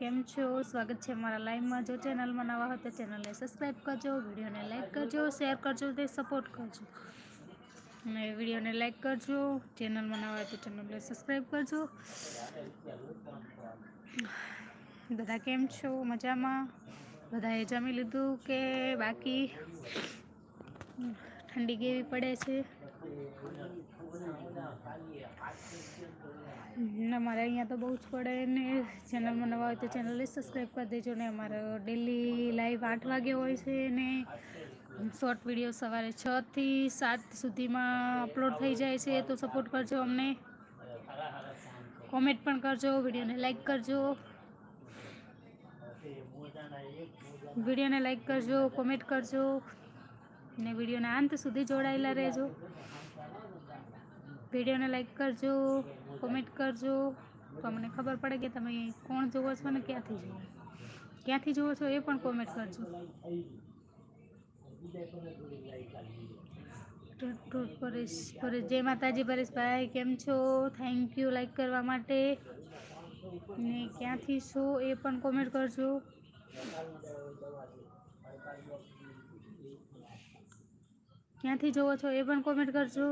કેમ છો? સ્વાગત છે મારા લાઈવમાં. જો ચેનલમાં નવા હોય તો ચેનલને સબસ્ક્રાઈબ કરજો, વિડીયોને લાઈક કરજો શેર કરજો તે સપોર્ટ કરજો. અને વિડીયોને લાઈક કરજો. ચેનલમાં નવા હોય તો ચેનલને સબસ્ક્રાઈબ કરજો. બધા કેમ છો? મજામાં? બધાએ જમી લીધું કે બાકી? ઠંડી કેવી પડે છે? અમારે અહીંયા તો બહુ જ પડે ને ચેનલમાં નવા હોય તો ચેનલને સબસ્ક્રાઈબ કરી દેજો ને અમારો ડેલી લાઈવ આઠ વાગે હોય છે ને શોર્ટ વીડિયો સવારે છથી સાત સુધીમાં અપલોડ થઈ જાય છે તો સપોર્ટ કરજો અમને. કોમેન્ટ પણ કરજો વિડીયોને લાઈક કરજો. વિડીયોને લાઈક કરજો કોમેન્ટ કરજો. ને વિડીયોના અંત સુધી જોડાયેલા રહેજો. વિડીયોને લાઈક કરજો, કોમેન્ટ કરજો. તો મને ખબર પડે કે તમે કોણ જુઓ છો ને ક્યાંથી જુઓ ક્યાંથી જુઓ છો એ પણ કોમેન્ટ કરજો. પરેશ પરેશ, જય માતાજી, પરેશભાઈ, કેમ છો? થેન્ક યુ લાઈક કરવા માટે. ને ક્યાંથી છો એ પણ કોમેન્ટ કરજો. ક્યાંથી જુઓ છો એ પણ કોમેન્ટ કરજો.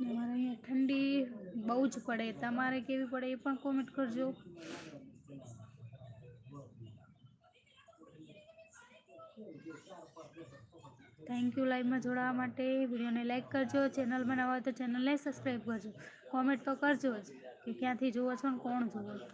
અમારે અહીંયા ઠંડી બહુ જ પડે. તમારે કેવી પડે એ પણ કોમેન્ટ કરજો. થેન્ક યુ લાઈવમાં જોડાવા માટે. વિડીયોને લાઈક કરજો. ચેનલ બનાવવા હોય તો ચેનલને સબસ્ક્રાઈબ કરજો. કોમેન્ટ તો કરજો જ કે ક્યાંથી જુઓ છો ને કોણ જુઓ છો.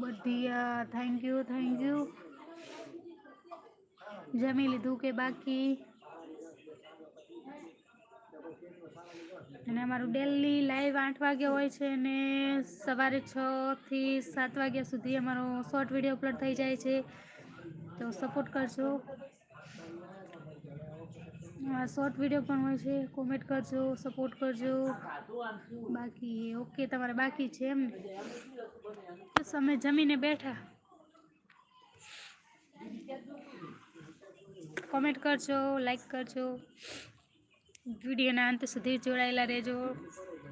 બધી થેન્ક યુ થેન્ક યુ જમી લીધું કે બાકી? અને અમારું ડેલી લાઈવ આઠ વાગે હોય છે અને સવારે છ થી સાત વાગ્યા સુધી અમારો શોર્ટ વીડિયો અપલોડ થઈ જાય છે. તો સપોર્ટ કરજો. શોર્ટ વીડિયો પણ હોય છે. કોમેન્ટ કરજો સપોર્ટ કરજો. બાકી ઓકે તમારે બાકી છે એમ. અમે જમીને બેઠા. કોમેન્ટ કરજો લાઈક કરજો. વિડીયોના અંત સુધી જોડાયેલા રહેજો.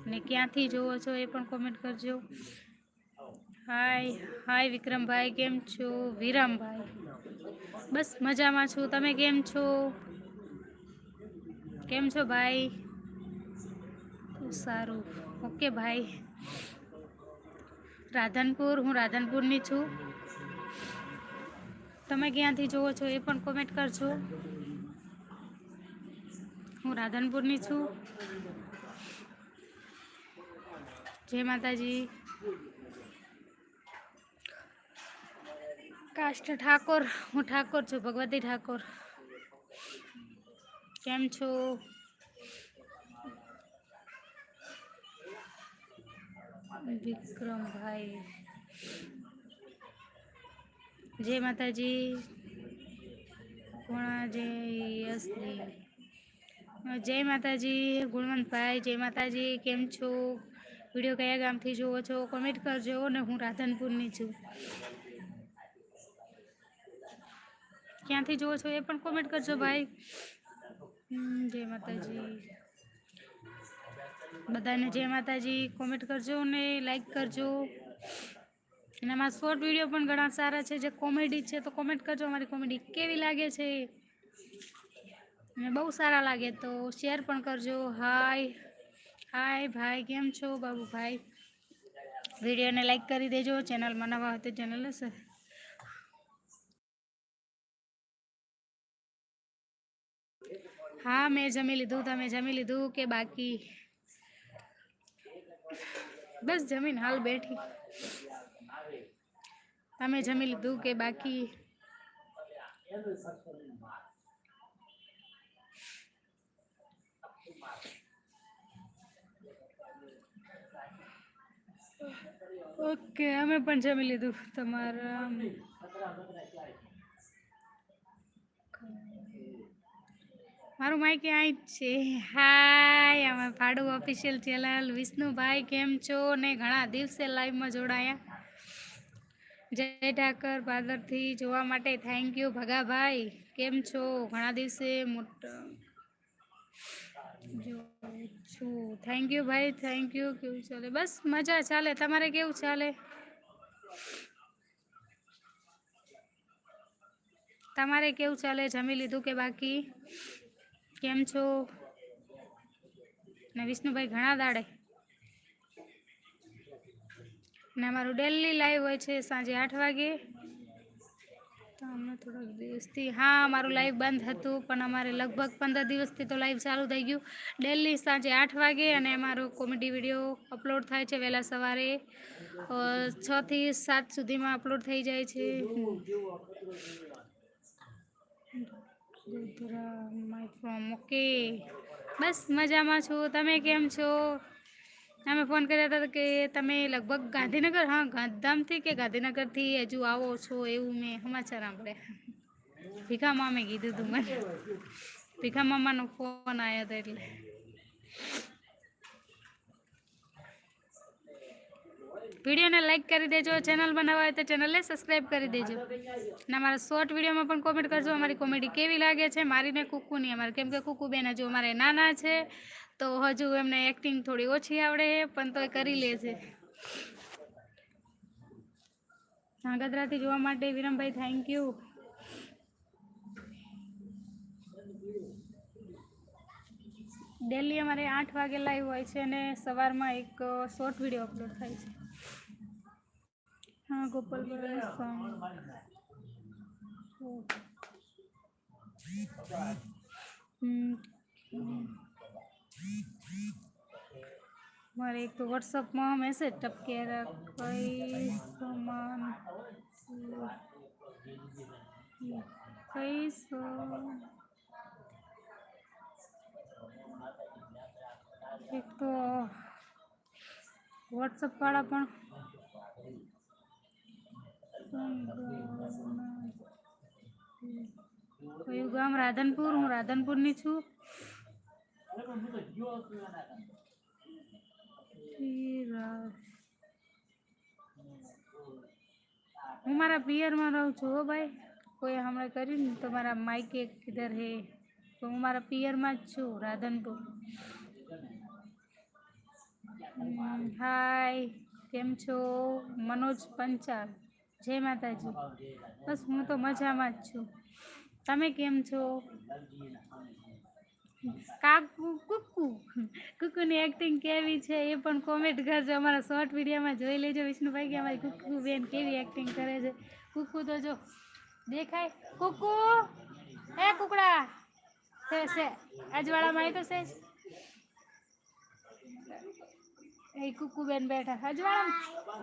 અને ક્યાંથી જોવો છો એ પણ કોમેન્ટ કરજો. હાય હાય વિક્રમભાઈ, કેમ છો? વિરામભાઈ. બસ મજામાં છું. તમે કેમ છો? કેમ છો ભાઈ? સારું. ઓકે ભાઈ. રાધનપુર, હું રાધનપુરની છું. તમે ક્યાંથી જુઓ છો એ પણ કોમેન્ટ કરજો. હું રાધનપુરની છું. જય માતાજી. કાષ્ટ ઠાકોર, હું ઠાકોર છું, ભગવતી ઠાકોર. કેમ છો? વિક્રમભાઈ. જય માતાજી. જય જય માતાજી, ગુણવંતભાઈ, જય માતાજી, કેમ છો? વીડિયો કયા ગામથી જુઓ છો? કોમેન્ટ કરજો અને હું રાધનપુરની છું. ક્યાંથી જુઓ છો એ પણ કોમેન્ટ કરજો ભાઈ. જય માતાજી. બધાને જય માતાજી. કોમેન્ટ કરજો અને લાઈક કરજો. અને આમાં શોર્ટ વીડિયો પણ ઘણા સારા છે. જે કોમેડી છે, તો કોમેન્ટ કરજો અમારી કોમેડી કેવી લાગે છે. અને બહુ સારા લાગે તો શેર પણ કરજો. હાય હાય ભાઈ, કેમ છો? બાબુભાઈ? વિડીયોને લાઈક કરી દેજો. ચેનલમાં નવા હોય તો ચેનલ સર હા મેં જમી લીધું તમે જમી લીધું કે બાકી બસ જમીન હાલ બેઠી તમે જમી લીધું કે બાકી ઓકે અમે પણ જમી લીધું તમારા મારું માઇક અહીં જ છે. હાય અમે ભાડું ઓફિશિયલ ચેનલ. વિષ્ણુભાઈ, કેમ છો? ને ઘણા દિવસે લાઈવમાં જોડાયા. જય ઠાકર પાદરથી જોવા માટે થેન્ક યુ ભગાભાઈ, કેમ છો? ઘણા દિવસે મોટા છું. થેન્ક યુ ભાઈ થેન્ક યુ કેવું ચાલે? બસ મજા ચાલે. તમારે કેવું ચાલે? તમારે કેવું ચાલે? જમી લીધું કે બાકી? કેમ છો? ને વિષ્ણુભાઈ ઘણા દાડે. ને અમારું ડેલી લાઈવ હોય છે સાંજે આઠ વાગે. તો અમને થોડાક દિવસથી, હા, અમારું લાઈવ બંધ હતું, પણ અમારે લગભગ પંદર દિવસથી તો લાઈવ ચાલુ થઈ ગયું. ડેલી સાંજે આઠ વાગે અને અમારો કોમેડી વીડિયો અપલોડ થાય છે વહેલા સવારે. છથી સાત સુધીમાં અપલોડ થઈ જાય છે. માય ફ્રોમ ઓકે બસ મજામાં છું. તમે કેમ છો? અમે ફોન કર્યા હતા કે તમે લગભગ ગાંધીનગર, હા, ગાંધીધામથી કે ગાંધીનગરથી હજુ આવો છો એવું મેં સમાચાર સાંભળ્યા. ભીખા મામે કીધું હતું મને. ભીખા મામાનો ફોન આવ્યો હતો એટલે. વિડીયોને લાઇક કરી દેજો, ચેનલ બનાવવા હોય તો ચેનલને સબસ્ક્રાઈબ કરી દેજો. અને અમારા શોર્ટ વિડીયોમાં પણ કોમેન્ટ કરજો, અમારી કોમેડી કેવી લાગે છે, મારીને કુકુ નહીં અમારે. કેમ કે કુકુ બેન હજુ અમારે નાના છે, તો હજુ એમને એક્ટિંગ થોડી ઓછી આવડે પણ તોય કરી લે છે. ધાંગધ્રાથી જોવા માટે વિરમભાઈ થેન્ક યુ ડેલી અમારે આઠ વાગે લાઈવ હોય છે અને સવારમાં એક શોર્ટ વીડિયો અપલોડ થાય છે. હા ગોપાલ મારે એક તો વોટ્સઅપમાં મેસેજ ટપકે કઈ સમાન કઈ એક તો વોટ્સઅપ વાળા પણ કયું ગામ રાધનપુર, હું રાધનપુરની છું. હું મારા પિયરમાં રહું છું હો ભાઈ. કોઈ હમણાં કર્યું ને તો મારા માઇકે કિધર હે. તો હું મારા પિયરમાં જ છું, રાધનપુર. હાય કેમ છો? મનોજ પંચાલ. જય માતાજી. બસ હું તો મજામાં જ છું. તમે કેમ છો? કાકુ, કુકુ. કુકુની એક્ટિંગ કેવી છે એ પણ કોમેન્ટ કરજો. અમારા શોર્ટ વિડીયોમાં જોઈ લેજો. વિષ્ણુભાઈ કે અમારી કુકુ બેન કેવી એક્ટિંગ કરે છે. કુકુ તો જો દેખાય. કુકુ! હે કુકડા! છે છે. અજવાળામાં આવી તો છે? એ કુકુ બેન બેઠા. અજવાળું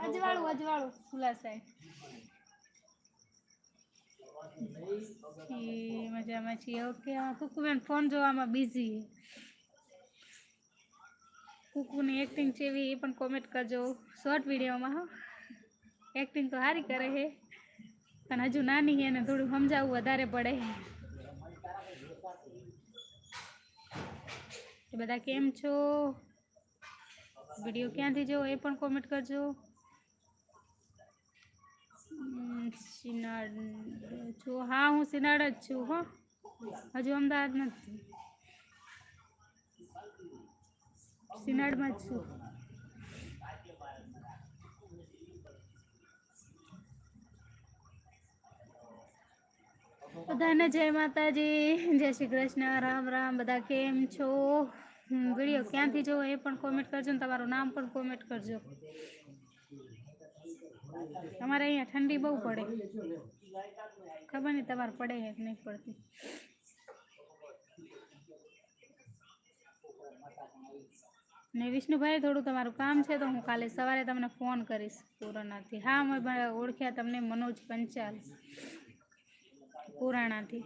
અજવાળું અજવાળું. ખુલ્લા સાહેબ. ઈ મજામાં છીએ. ઓકે કુકુબેન ફોન જોવામાં બિઝી કુકુની એક્ટિંગ જેવી એ પણ કોમેન્ટ કરજો શોર્ટ વિડીયોમાં, હો. એક્ટિંગ તો સારી કરે છે પણ હજુ નાની છે એને થોડું સમજાવવું વધારે પડે. બધા કેમ છો? વીડિયો ક્યાંથી જોવો એ પણ કોમેન્ટ કરજો. સિનાડ છું હા, હું સિનાડ જ છું, હો. હજુ અમદાવાદ નથી. સિનાડમાં જ છું. બધાને જય માતાજી, જય શ્રી કૃષ્ણ, રામ રામ, બધા કેમ છો? વીડિયો ક્યાંથી જોવો એ પણ કોમેન્ટ કરજો ને તમારું નામ પણ કોમેન્ટ કરજો. અમારે અહીંયા ઠંડી બહુ પડે. ખબર નહીં તમારે પડે કે નહીં પડતી. ને વિષ્ણુભાઈ થોડું તમારું કામ છે તો હું કાલે સવારે તમને ફોન કરીશ પુરાણાથી. હા મેં ઓળખ્યા તમને મનોજ પંચાલ પુરાણાથી.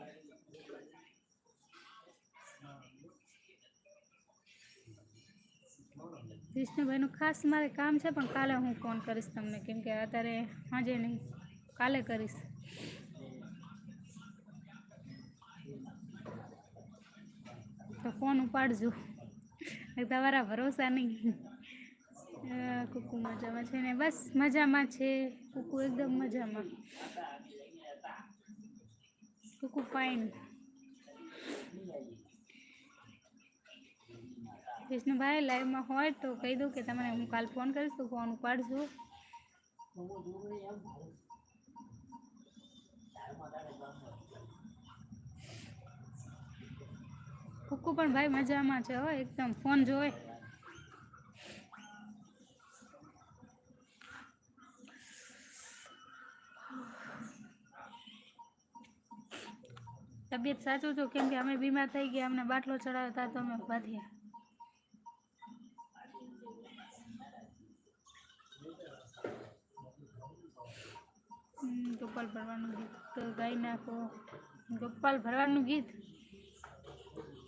વિષ્ણુભાઈનું ખાસ મારે કામ છે, પણ કાલે હું ફોન કરીશ તમને. કેમ કે અત્યારે સાંજે નહીં. કાલે કરીશ. તો ફોન ઉપાડજો. તમારા ભરોસા નહીં. કુકુ મજામાં છે ને? બસ મજામાં છે. કુકુ એકદમ મજામાં. કુકુ ફાઇન વિષ્ણુભાઈ લાઈવમાં હોય તો કહી દઉં કે તમને હું કાલ ફોન કરીશ, તો ફોન ઉપાડજો. કુકુ પણ ભાઈ મજામાં છે હો, એકદમ ફોન જોવે. તબિયત સાચું છું? કેમ કે અમે બીમાર થઈ ગયા, અમને બાટલો ચડાવ્યો હતા તો અમે ઊભા ગોપાલ ભરવાનું ગીત તો ગાઈ નાખો. ગોપાલ ભરવાનું ગીત?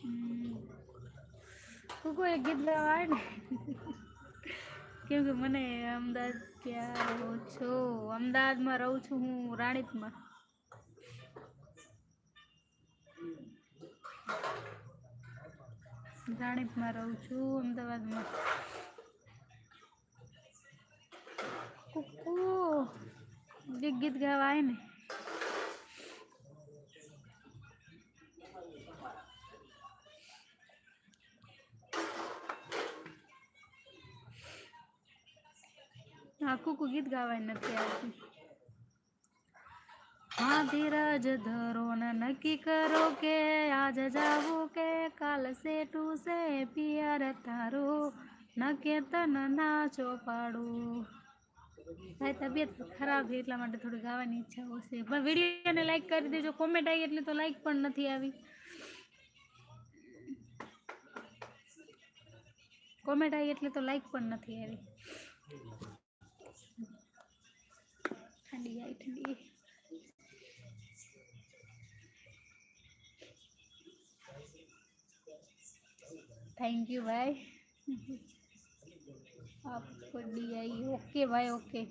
હમ, એક ગીત ગાવા ને? કેમ કે મને અમદાવાદ ક્યાં રહો છો? અમદાવાદમાં રહું છું હું રાણીપમાં. રાણીપમાં રહું છું અમદાવાદમાં. કુકુ એક ગીત ગવાય ને. આખું કુકુ ગીત ગાવાય નથી આવતું હા ધીરજ ધરો ને નક્કી કરો કે આજ જાવું કે કાલ સે છે પિયર તારો. ન કેતન ના પાડું. ભાઈ તબિયત ખરાબ છે, એટલા માટે થોડી ગાવાની ઈચ્છા ઓછી પણ વિડીયોને લાઈક કરી દેજો. કોમેન્ટ આવી એટલે તો લાઈક પણ નથી આવી. કોમેન્ટ આવી એટલે તો લાઈક પણ નથી આવી. ઠંડી આવી ઠંડી થેન્ક યુ ભાઈ आपको डी आई ओके भाई okay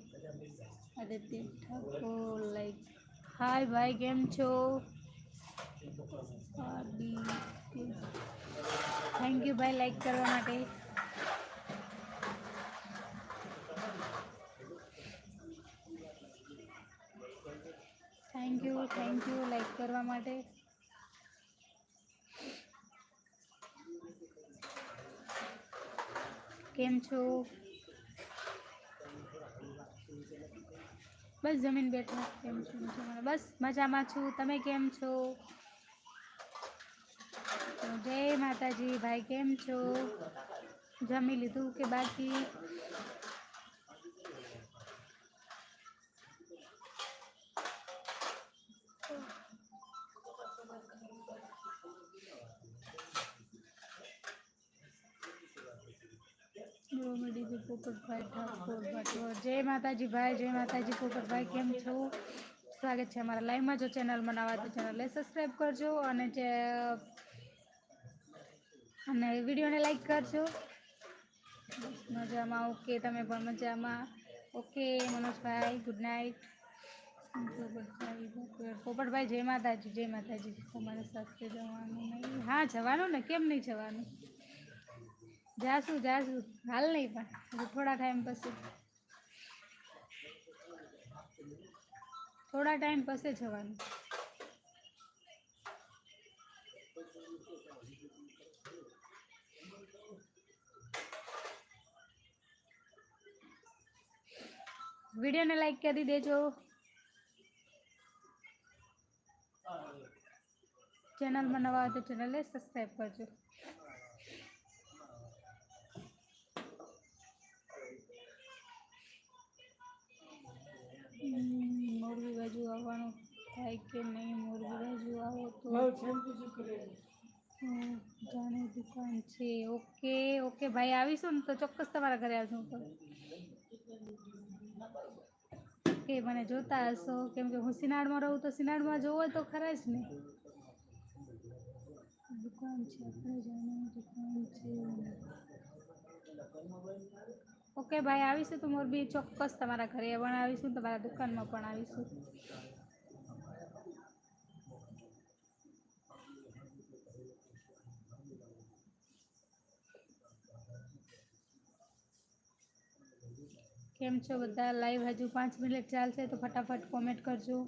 Aditya Thakor like hi ભાઈ કેમ છો થેન્ક યુ ભાઈ લાઈક કરવા માટે thank you thank you like કરવા માટે કેમ છો બસ જમીન બેઠા કેમ છો બસ મજામાં છું. તમે કેમ છો? જય માતાજી, ભાઈ કેમ છો? જમી લીધું કે બાકી? રોમડીજી પોપટભાઈ ઠાકોર ભટોર. જય માતાજી ભાઈ, જય માતાજી પોપટભાઈ, કેમ છો? સ્વાગત છે અમારા લાઈવમાં. જો ચેનલ બનાવવા તો ચેનલને સબસ્ક્રાઈબ કરજો અને જે અને વિડીયોને લાઈક કરજો. મજામાં? ઓકે, તમે પણ મજામાં? Okay, Manojbhai, good night. Popatbhai, જય માતાજી જય માતાજી. તમારે સાથે જવાનું નહીં. હા, જવાનું ને, કેમ નહીં જવાનું? જાશું જાશું હાલ નહીં પણ, હજુ થોડા ટાઈમ પછી. થોડા ટાઈમ પછી જવાનું. વિડીયોને લાઈક કરી દેજો. ચેનલમાં નવા હોય તો ચેનલને સબસ્ક્રાઈબ કરજો. મોરબી બાજુ આવવાનું થાય કે નહીં મોરબી બાજુ આવો તો. ઘણી દુકાન છે. ઓકે ઓકે ભાઈ આવીશું ને તો ચોક્કસ તમારા ઘરે આવશું તો ઓકે મને જોતા હશો કેમ કે હું સિનાડમાં રહું તો સિનાડમાં જોવો તો ખરા જ ને. દુકાન છે આપણે જાણે દુકાન છે. ઓકે ભાઈ, આવીશું તો મોરબી ચોક્કસ તમારા ઘરે પણ આવીશું, તમારા દુકાનમાં પણ આવીશું. કેમ છો બધા? લાઈવ હજુ પાંચ મિનિટ ચાલશે, તો ફટાફટ કોમેન્ટ કરજો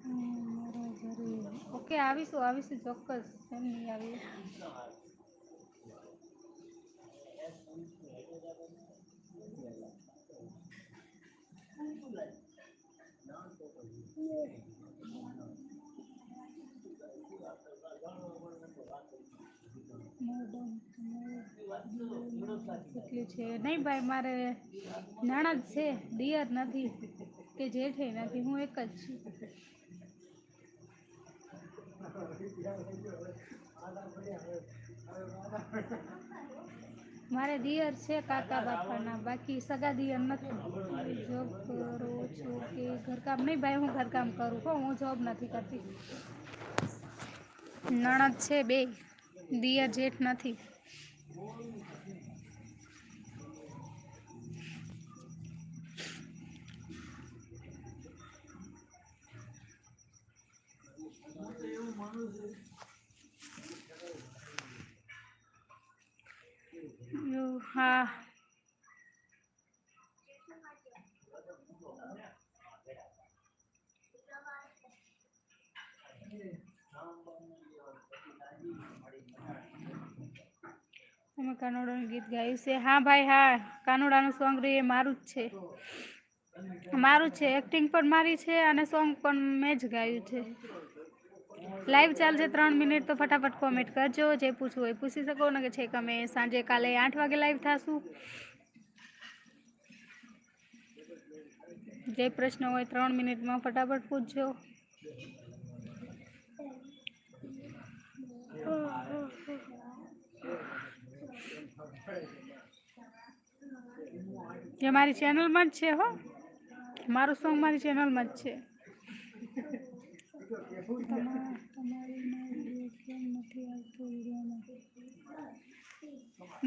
હમ, મારા ઘરે ઓકે આવીશું આવીશું ચોક્કસ. કેમ નહીં આવી. કેટલી છે. નહીં ભાઈ, મારે નાણાં જ છે. દિયર નથી, કે જેઠે નથી. હું એક જ છું. મારે દિયર છે કાકા બાપાના બાકી સગા દિયર નથી. જોબ કરો છો કે ઘરકામ? નહીં ભાઈ, હું ઘરકામ કરું. હો, હું જોબ નથી કરતી. નણદ છે બે. દિયર જેઠ નથી. હા. તમે કાનોડાનું ગીત ગાયું છે. હા ભાઈ, હા. કાનોડાનું સોંગ રે, એ મારું જ છે. મારું છે. એક્ટિંગ પણ મારી છે અને સોંગ પણ મેં જ ગાયું છે. લાઈવ ચાલશે ત્રણ મિનિટ, તો ફટાફટ કોમેન્ટ કરજો. જે પૂછવું હોય પૂછી શકો ને કે છે કે અમે સાંજે કાલે આઠ વાગે લાઈવ થશું. જે પ્રશ્ન હોય ત્રણ મિનિટમાં ફટાફટ પૂછજો. જે મારી ચેનલમાં જ છે હો. મારું સોંગ મારી ચેનલમાં જ છે. તમા- તમારી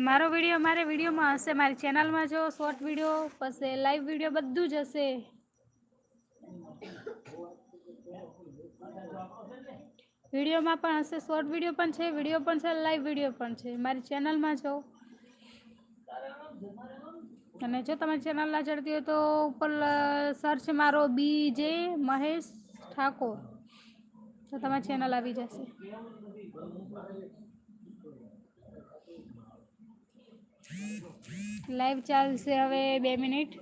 મારી વીડિયો મારે વિડીયોમાં હશે. મારી ચેનલમાં જો શોર્ટ વીડિયો પછી લાઈવ વીડિયો બધું જ હશે. વિડીયોમાં પણ હશે શોર્ટ વીડિયો પણ છે વીડિયો પણ છે લાઈવ વીડિયો પણ છે. મારી ચેનલમાં જો. અને જો તમારી ચેનલ ના ચડતી હોય તો ઉપર સર્ચ મારો બી જે મહેશ ઠાકોર. તો તમારી ચેનલ આવી જશે. લાઈવ ચાલશે હવે બે મિનિટ.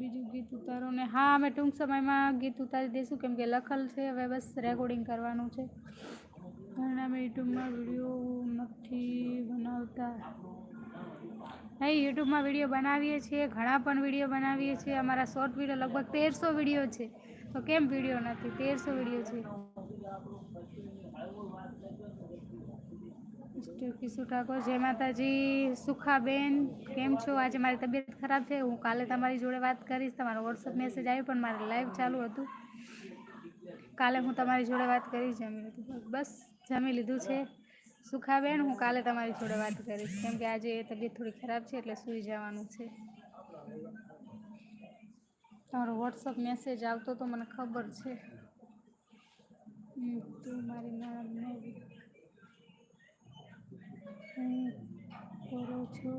બીજું ગીત ઉતારો ને. હા, અમે ટૂંક સમયમાં ગીત ઉતારી દઈશું, કેમ કે લખલ છે. હવે બસ રેકોર્ડિંગ કરવાનું છે. ઘણા અમે યુટ્યુબમાં વીડિયો નથી બનાવતા. હા, યુટ્યુબમાં વીડિયો બનાવીએ છીએ, ઘણા પણ વીડિયો બનાવીએ છીએ. અમારા શોર્ટ વીડિયો લગભગ તેરસો વીડિયો છે. તો કેમ વીડિયો નથી? તેરસો વીડિયો છે. કિશુ જય માતાજી. સુખાબેન, કેમ છો? આજે મારી તબિયત ખરાબ છે. હું કાલે તમારી જોડે વાત કરીશ. તમારો વોટ્સઅપ મેસેજ આવ્યો, પણ મારે લાઈવ ચાલુ હતું. કાલે હું તમારી જોડે વાત કરીશ જમી બસ, જમી લીધું છે. સુખાબેન, હું કાલે તમારી જોડે વાત કરીશ. કેમ કે આજે તબિયત થોડી ખરાબ છે એટલે સૂઈ જવાનું છે. તમારો વોટ્સઅપ મેસેજ આવતો તો મને ખબર છે. તું મારી નામ કરો છો?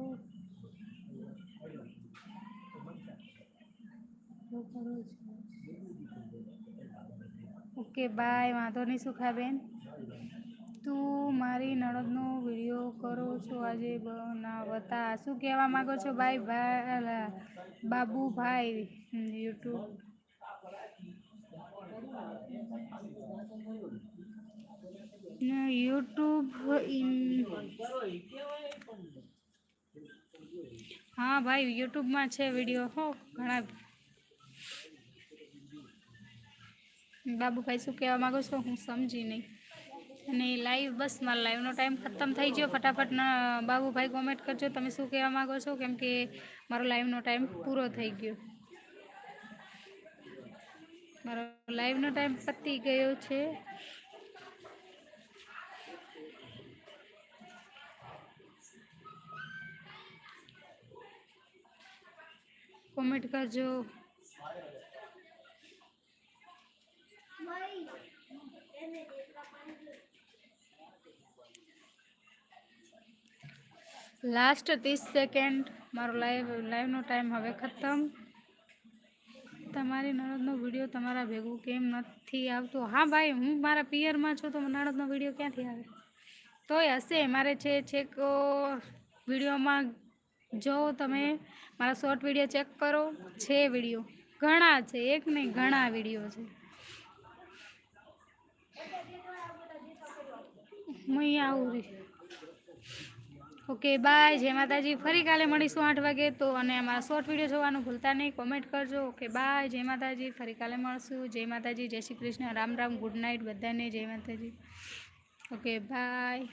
Okay, bye. વાંધો નહીં, સુખાબેન. તું મારી નણદનો વીડિયો કરો છો આજે બનાવતા શું કહેવા માગો છો ભાઈ? ભાઈ બાબુભાઈ યુટ્યુબ. યુટ્યુબ હા ભાઈ, યુટ્યુબમાં છે વીડિયો. હો, ઘણા. બાબુભાઈ, શું કહેવા માગો છો? હું સમજી નહીં. અને લાઈવ બસ મારા લાઈવનો ટાઈમ ખતમ થઈ ગયો. ફટાફટના બાબુભાઈ કોમેન્ટ કરજો. તમે શું કહેવા માગો છો? કેમ કે મારો લાઈવનો ટાઈમ પૂરો થઈ ગયો. મારો લાઈવનો ટાઈમ પતી ગયો છે. કોમેન્ટ કરજો. લાસ્ટ ત્રીસ સેકન્ડ મારો લાઈવ લાઈવનો ટાઈમ હવે ખતમ. તમારી નણદનો વીડિયો તમારા ભેગું કેમ નથી આવતો? હા ભાઈ, હું મારા પિયરમાં છું તો નણદનો વીડિયો ક્યાંથી આવે? તોય હશે, મારે છે છેક વિડીયોમાં જો તમે મારા શોર્ટ વીડિયો ચેક કરો, છે વીડિયો ઘણા છે, એક નહીં, ઘણા વીડિયો છે. હું અહીંયા આવું રહી. Okay, bye. જય માતાજી. ફરી કાલે મળીશું આઠ વાગે તો અને અમારા શોર્ટ વીડિયો જોવાનું ભૂલતા નહીં. કોમેન્ટ કરજો. Okay, bye. જય માતાજી. ફરી કાલે મળશું. જય માતાજી. જય શ્રી કૃષ્ણ. રામ રામ. ગુડ નાઇટ બધાને. જય માતાજી. Okay, bye.